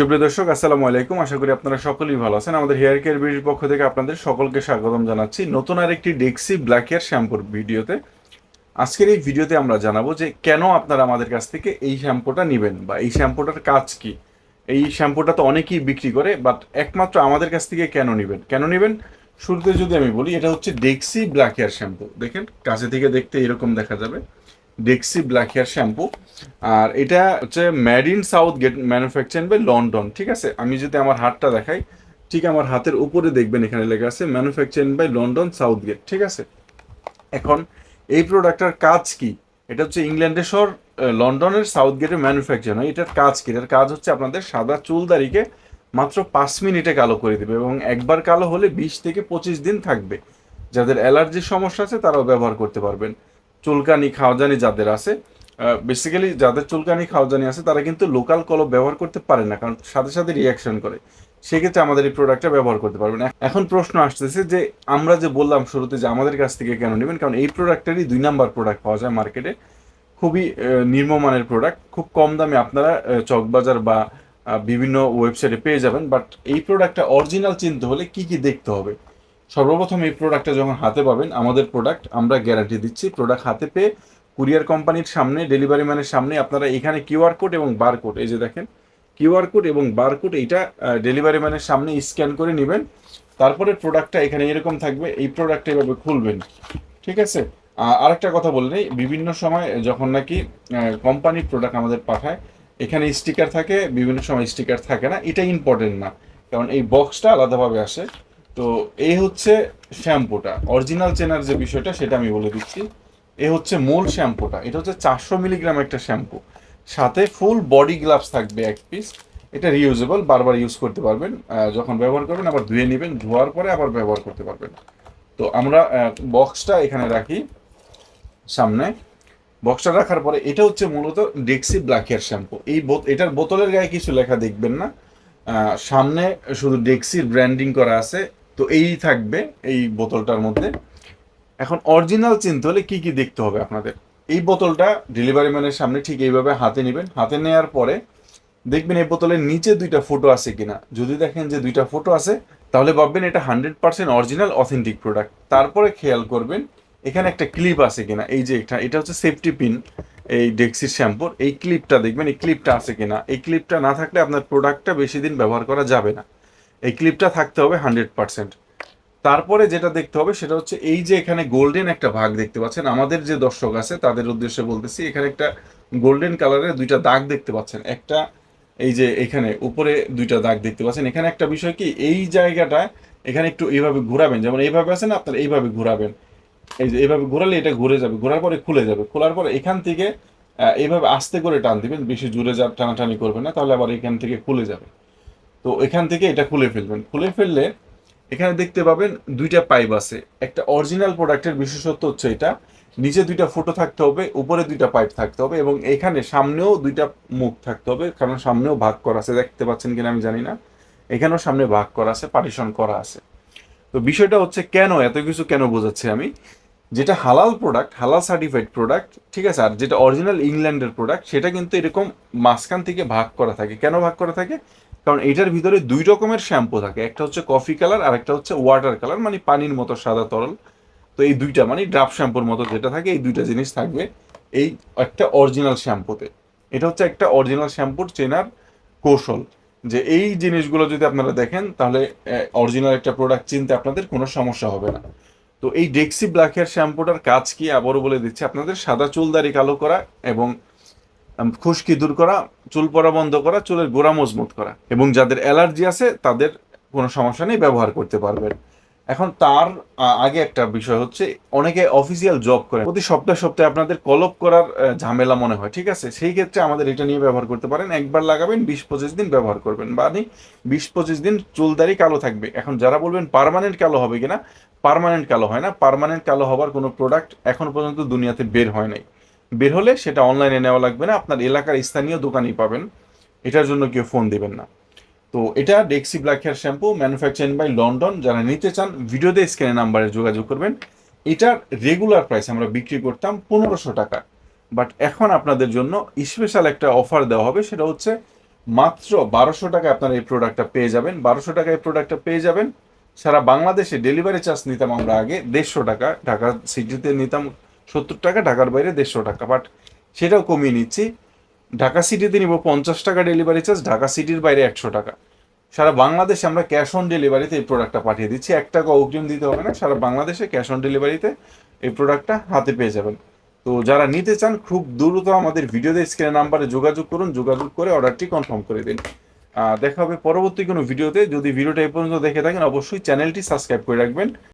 সুপ্রিয় দর্শক, আসসালামু আলাইকুম। আশা করি আপনারা সকলেই ভালো আছেন। আমাদের হেয়ার কেয়ার বিউটির পক্ষ থেকে আপনাদের সকলকে স্বাগতম জানাচ্ছি নতুন আরেকটি ডেক্সি ব্ল্যাক হেয়ার শ্যাম্পুর ভিডিওতে। আজকের এই ভিডিওতে আমরা জানাব যে কেন আপনারা আমাদের কাছ থেকে এই শ্যাম্পুটা নেবেন বা এই শ্যাম্পুটার কাজ কি? এই শ্যাম্পুটা তো অনেকেই বিক্রি করে বাট একমাত্র আমাদের কাছ থেকে কেন নেবেন? কেন নেবেন? শুরুতে যদি আমি বলি, এটা হচ্ছে ডেক্সি ব্ল্যাক হেয়ার শ্যাম্পু দেখেন, কাছে থেকে দেখতে এরকম দেখা যাবে। ডেক্সি ব্ল্যাক হেয়ার শ্যাম্পু আর এটা হচ্ছে made in South Gate manufacture by London ঠিক আছে? আমি যদি আমার হাতটা দেখাই, ঠিক আমার হাতের উপরে দেখবেন এখানে লেখা আছে manufacture by London South Gate ঠিক আছে? এখন এই প্রোডাক্টটার কাজ কি? এটা হচ্ছে ইংল্যান্ডের শহর লন্ডনের সাউথ গেটে ম্যানুফ্যাকচার হয়। এটার কাজ কি? এটার কাজ হচ্ছে আপনাদের সাদা চুলদারিকে মাত্র পাঁচ মিনিটে কালো করে দেবে এবং একবার কালো হলে বিশ থেকে পঁচিশ দিন থাকবে। যাদের অ্যালার্জির সমস্যা আছে, তারাও ব্যবহার করতে পারবেন। চুলকানি, খাওয়াজানি যাদের আছে বেসিক্যালি যাদের চুলকানি, খাওয়াজানি আছে, তারা কিন্তু লোকাল কলম ব্যবহার করতে পারে না, কারণ সাথে সাথে রিয়াকশন করে। সেক্ষেত্রে আমাদের এই প্রোডাক্টটা ব্যবহার করতে পারবেন। এখন প্রশ্ন আসতেছে যে, আমরা যে বললাম শুরুতে যে আমাদের কাছ থেকে কেন নেবেন, কারণ এই প্রোডাক্টেরই দুই নাম্বার প্রোডাক্ট পাওয়া যায় মার্কেটে খুবই নিম্নমানের প্রোডাক্ট খুব কম দামে আপনারা চকবাজার বা বিভিন্ন ওয়েবসাইটে পেয়ে যাবেন বাট এই প্রোডাক্টটা অরিজিনাল চিনতে হলে কি কি দেখতে হবে? সর্বপ্রথম এই প্রোডাক্টটা যখন হাতে পাবেন, আমাদের প্রোডাক্ট আমরা গ্যারান্টি দিচ্ছি প্রোডাক্ট হাতে পেয়ে কুরিয়ার কোম্পানির সামনে ডেলিভারি ম্যানের সামনে আপনারা এখানে কিউআর কোড এবং বার কোড এই যে দেখেন কিউআর কোড এবং বার কোড এইটা ডেলিভারি ম্যানের সামনে স্ক্যান করে নেবেন। তারপরে প্রোডাক্টটা এখানে এরকম থাকবে, এই প্রোডাক্টটা এভাবে খুলবেন। ঠিক আছে? আরেকটা কথা বলে নেই, বিভিন্ন সময় যখন নাকি কোম্পানির প্রোডাক্ট আমাদের পাঠায়, এখানে স্টিকার থাকে, বিভিন্ন সময় স্টিকার থাকে না, এটা ইম্পর্টেন্ট না। কারণ এই বক্সটা আলাদাভাবে আসে। তো এই হচ্ছে শ্যাম্পুটা। অরিজিনাল চেনার যে বিষয়টা, সেটা আমি বলে দিচ্ছি। এ হচ্ছে মূল শ্যাম্পুটা। এটা হচ্ছে চারশো মিলিগ্রাম একটা শ্যাম্পু। সাথে ফুল বডি গ্লাভস থাকবে এক পিস এটা রিউজেবল বারবার ইউজ করতে পারবেন। যখন ব্যবহার করবেন, আবার ধুয়ে নেবেন। ধোয়ার পরে আবার ব্যবহার করতে পারবেন। তো আমরা বক্সটা এখানে রাখি। সামনে। বক্সটা রাখার পরে এটা হচ্ছে মূলত ডেক্সি ব্ল্যাক হেয়ার শ্যাম্পু। এই এটার বোতলের গায়ে কিছু লেখা দেখবেন না। সামনে শুধু ডেক্সির ব্র্যান্ডিং করা আছে। তো এই থাকবে এই বোতলটার মধ্যে। এখন অরিজিনাল চিনতে হলে কি কি দেখতে হবে আপনাদের? এই বোতলটা ডেলিভারি ম্যানের সামনে ঠিক এইভাবে হাতে নেবেন। হাতে নেওয়ার পরে দেখবেন এই বোতলের নিচে দুইটা ফটো আছে কিনা। যদি দেখেন যে দুইটা ফটো আছে, তাহলে ভাববেন এটা hundred percent original authentic product তারপরে খেয়াল করবেন, এখানে একটা ক্লিপ আছে কিনা। এই যে এটা এটা হচ্ছে সেফটি পিন এই ডেক্সির শ্যাম্পুর এই ক্লিপটা দেখবেন, এই ক্লিপটা আছে কিনা। এই ক্লিপটা না থাকলে আপনার প্রোডাক্টটা বেশি দিন ব্যবহার করা যাবে না। এই ক্লিপটা থাকতে হবে হান্ড্রেড পার্সেন্ট তারপরে যেটা দেখতে হবে সেটা হচ্ছে এই যে এখানে গোল্ডেন একটা ভাগ দেখতে পাচ্ছেন, আমাদের যে দর্শক আছে তাদের উদ্দেশ্যে বলতেছি, এখানে একটা গোল্ডেন কালারের দুইটা দাগ দেখতে পাচ্ছেন। একটা এই যে এখানে উপরে দুইটা দাগ দেখতে পাচ্ছেন। এখানে একটা বিষয় কি, এই জায়গাটায় এখানে একটু এইভাবে ঘোরাবেন, যেমন এইভাবে আছে না, আপনার এইভাবে ঘোরাবেন। এই যে এইভাবে ঘোরালে এটা ঘুরে যাবে, ঘোরার পরে খুলে যাবে। খোলার পরে এখান থেকে এইভাবে আস্তে করে টান দিবেন, বেশি জোরে যা টানাটানি করবেন না, তাহলে আবার এখান থেকে খুলে যাবে। তো এখান থেকে এটা খুলে ফেলবেন। খুলে ফেললে এখানে দেখতে পাবেন দুইটা পাইপ আছে। একটা অরিজিনাল প্রোডাক্টের বিশেষত্ব হচ্ছে এটা। নিচে দুইটা ফুটো থাকতে হবে, উপরে দুইটা পাইপ থাকতে হবে এবং এখানে সামনেও দুইটা মুখ থাকতে হবে, কারণ সামনেও ভাগ করা আছে। দেখতে পাচ্ছেন কিনা আমি জানি না। এখানেও সামনে ভাগ করা আছে পার্টিশন করা আছে। তো বিষয়টা হচ্ছে কেন, এত কিছু কেন বোঝাচ্ছি আমি? যেটা হালাল প্রোডাক্ট হালাল সার্টিফাইড প্রোডাক্ট ঠিক আছে? আর যেটা অরিজিনাল ইংল্যান্ডের প্রোডাক্ট সেটা কিন্তু এরকম মাঝখান থেকে ভাগ করা থাকে। কেন ভাগ করা থাকে? কারণ এটার ভিতরে দুই রকমের শ্যাম্পু থাকে। একটা হচ্ছে কফি কালার আর একটা হচ্ছে ওয়াটার কালার মানে পানির মতো সাদা তরল। তো এই দুইটা মানে ড্রাফ শ্যাম্পুর মতো যেটা থাকে, এই দুইটা জিনিস থাকবে এই একটা অরিজিনাল শ্যাম্পুতে। এটা হচ্ছে একটা অরিজিনাল শ্যাম্পুর চেনার কৌশল যে এই জিনিসগুলো যদি আপনারা দেখেন, তাহলে অরিজিনাল একটা প্রোডাক্ট চিনতে আপনাদের কোনো সমস্যা হবে না। তো এই ডেক্সি ব্ল্যাক হেয়ার শ্যাম্পুটার কাজ কি? আবারও বলে দিচ্ছি, আপনাদের সাদা চুল দাড়ি কালো করা এবং খুশকি দূর করা, চুল পড়া বন্ধ করা, চুলের গোড়া মজবুত করা। এবং যাদের অ্যালার্জি আছে, তাদের কোনো সমস্যা নেই, ব্যবহার করতে পারবেন। এখন তার আগে একটা বিষয় হচ্ছে, অনেকে অফিসিয়াল জব করে। প্রতি সপ্তাহে সপ্তাহে আপনাদের কলপ করার ঝামেলা মনে হয়, ঠিক আছে? সেই ক্ষেত্রে আমাদের এটা নিয়ে ব্যবহার করতে পারেন। একবার লাগাবেন বিশ পঁচিশ দিন ব্যবহার করবেন। মানে বিশ পঁচিশ দিন চুলদারি কালো থাকবে। এখন যারা বলবেন পারমানেন্ট কালো হবে কিনা পারমানেন্ট কালো হয় না। পারমানেন্ট কালো হবার কোনো প্রোডাক্ট এখনও পর্যন্ত দুনিয়াতে বের হয় নাই। বের হলে সেটা অনলাইনে নেওয়া লাগবে না। আপনার এলাকার স্থানীয় দোকানেই পাবেন। এটার জন্য কেউ ফোন দিবেন না। তো এটা Dexe black hair shampoo manufacturing by London যারা নিতে চান ভিডিওতে স্ক্যানে নাম্বারে যোগাযোগ করবেন। এটার রেগুলার প্রাইস আমরা বিক্রি করতাম পনেরোশো টাকা। বাট এখন আপনাদের জন্য স্পেশাল একটা অফার দেওয়া হবে। সেটা হচ্ছে মাত্র বারোশো টাকায় আপনারা এই প্রোডাক্টটা পেয়ে যাবেন। বারোশো টাকায় এই প্রোডাক্টটা পেয়ে যাবেন। সারা বাংলাদেশে ডেলিভারি চার্জ নিতাম আমরা আগে দেড়শো টাকা। ঢাকা সিটিতে নিতাম সত্তর টাকা, ঢাকার বাইরে দেড়শো টাকা। বাট সেটাও কমিয়ে নিচ্ছি। ঢাকা সিটিতে নিব পঞ্চাশ টাকা ডেলিভারি চার্জ ঢাকা সিটির বাইরে একশো টাকা। সারা বাংলাদেশে আমরা ক্যাশ অন ডেলিভারিতে এই প্রোডাক্টটা পাঠিয়ে দিচ্ছি। এক টাকা অগ্রিম দিতে হবে না, সারা বাংলাদেশে ক্যাশ অন ডেলিভারিতে এই প্রোডাক্টটা হাতে পেয়ে যাবেন। তো যারা নিতে চান, খুব দ্রুত আমাদের ভিডিওতে স্ক্রিনের নাম্বারে যোগাযোগ করুন, যোগাযোগ করে অর্ডারটি কনফার্ম করে দিন। দেখা হবে পরবর্তী কোনো ভিডিওতে যদি ভিডিওটা এই পর্যন্ত দেখে থাকেন, অবশ্যই চ্যানেলটি সাবস্ক্রাইব করে রাখবেন।